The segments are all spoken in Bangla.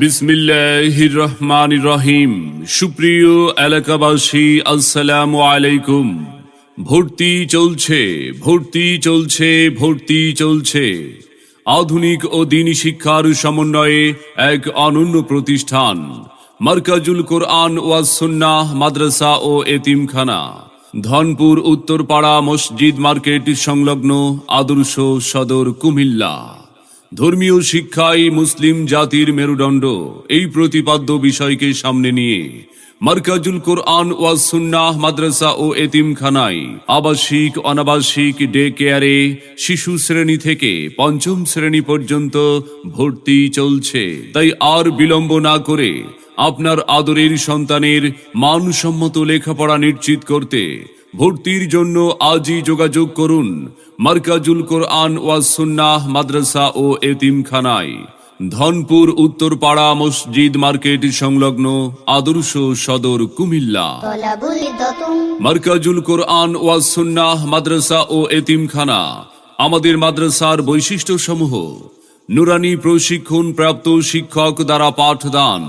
বিসমিল্লাহির রহমান রহিম সুপ্রিয় এলাকাবাসী, আসসালামু আলাইকুম। ভর্তি চলছে ভর্তি চলছে ভর্তি চলছে। আধুনিক ও দিনী শিক্ষার সমন্বয়ে এক অনন্য প্রতিষ্ঠান, মার্কাজুল কোরআন ওয়াজ সুন্নাহ, মাদ্রাসা ও এতিমখানা, ধনপুর উত্তরপাড়া মসজিদ মার্কেট সংলগ্ন আদর্শ সদর কুমিল্লা। ধর্মীয় শিক্ষাই মুসলিম জাতির মেরুদণ্ড। এই প্রতিপাদ্য বিষয়কে সামনে নিয়ে মার্কাজুল কোরআন ওয়াজ সুন্নাহ মাদ্রাসা ও এতিমখানায় আবাসিক, অনাবাসিক, ডে কেয়ারে শিশু শ্রেণি থেকে পঞ্চম শ্রেণি পর্যন্ত ভর্তি চলছে। তাই আর বিলম্ব না করে আপনার আদরের সন্তানের মানসম্মত লেখাপড়া নিশ্চিত করতে ভর্তির জন্য আজই যোগাযোগ করুন মার্কাজুল কোরআন ওয়াজ সুন্নাহ মাদ্রাসা ও এতিমখানায়। ধনপুর, উত্তরপাড়া মসজিদ মার্কেট সংলগ্ন আদর্শ সদর কুমিল্লা। মার্কাজুল কোরআন ওয়াজ সুন্নাহ মাদ্রাসা ও এতিমখানা, আমাদের মাদ্রাসার বৈশিষ্ট্য সমূহ নুরানি প্রশিক্ষণ প্রাপ্ত শিক্ষক দ্বারা পাঠদান,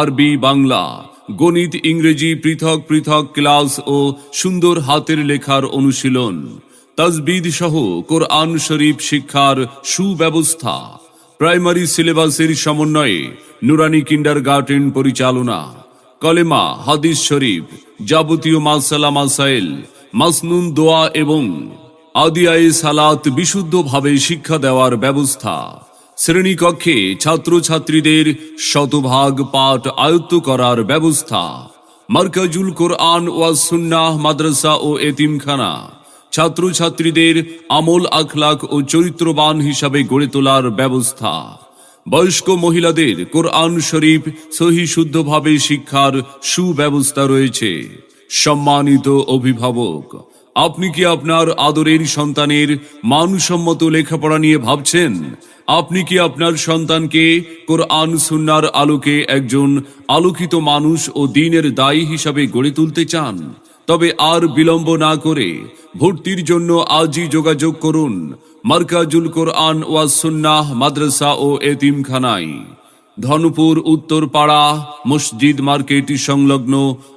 আরবি বাংলা গণিত, ইংরেজি, পৃথক পৃথক, ক্লাস ও সুন্দর হাতের লেখার অনুশীলন। তাজবিদ সহ কোরআন শরীফ শিক্ষার সুব্যবস্থা। প্রাইমারি সিলেবাসের সমন্বয়ে নুরানি কিন্ডার গার্ডেন পরিচালনা। কলেমা, হাদিস শরীফ, যাবতীয় মাসালা, মাসাইল, মাসনুন, দোয়া এবং আদিয়ায়ে সালাত বিশুদ্ধভাবে শিক্ষা দেওয়ার ব্যবস্থা। শ্রেণীকক্ষে ছাত্রছাত্রীদের শতভাগ পাঠ আয়ত্ত করার ব্যবস্থা। মার্কাজুল কোরআন ওয়াজ সুন্নাহ, মাদ্রাসা ও এতিমখানা। ছাত্রছাত্রীদের আমল আখলাক ও চরিত্রবান হিসাবে গড়ে তোলার ব্যবস্থা। বয়স্ক মহিলাদের কোরআন শরীফ সহি শুদ্ধভাবে শিক্ষার সুব্যবস্থা রয়েছে। সম্মানিত অভিভাবক আপনি কি আপনার আদরের সন্তানের মানসম্মত লেখাপড়া নিয়ে ভাবছেন? আপনি কি আপনার সন্তানকে কোরআন সুন্নার আলোকে একজন আলোকিত মানুষ ও দিনের দায়ী হিসাবে গড়ে তুলতে চান? তবে আর বিলম্ব না করে ভর্তির জন্য আজই যোগাযোগ করুন মার্কাজুল কোরআন ওয়াজ সুন্নাহ মাদ্রাসা ও এতিমখানায়। ধনপুর উত্তরপাড়া মসজিদ মার্কেট সংলগ্ন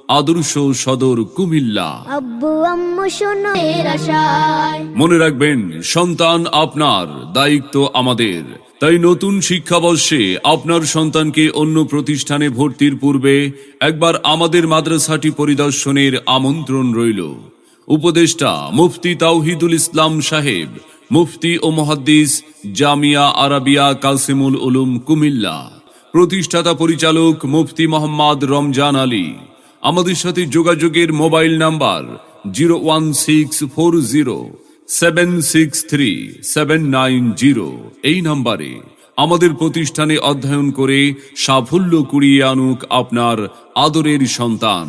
আদর্শ সদর কুমিল্লা। আব্বু আম্মু শোনো এর আশায়। মনে রাখবেন সন্তান আপনার দায়িত্ব আমাদের। তাই নতুন শিক্ষাবর্ষে আপনার সন্তানকে অন্য প্রতিষ্ঠানে ভর্তির পূর্বে একবার আমাদের মাদ্রাসাটি পরিদর্শনের আমন্ত্রণ রইল। উপদেষ্টা মুফতি তাওহিদুল ইসলাম সাহেব মুফতি ও মহাদ্দিস জামিয়া আরাবিয়া কাসিমুল উলুম কুমিল্লা। প্রতিষ্ঠাতা পরিচালক মুফতি মোহাম্মদ রমজান আলী। আমাদের সাথে যোগাযোগের mobile number zero one six four zero seven six three seven nine zero. এই নাম্বারে আমাদের প্রতিষ্ঠানে অধ্যয়ন করে সাফল্য কুড়িয়ে আনুক আপনার আদরের সন্তান।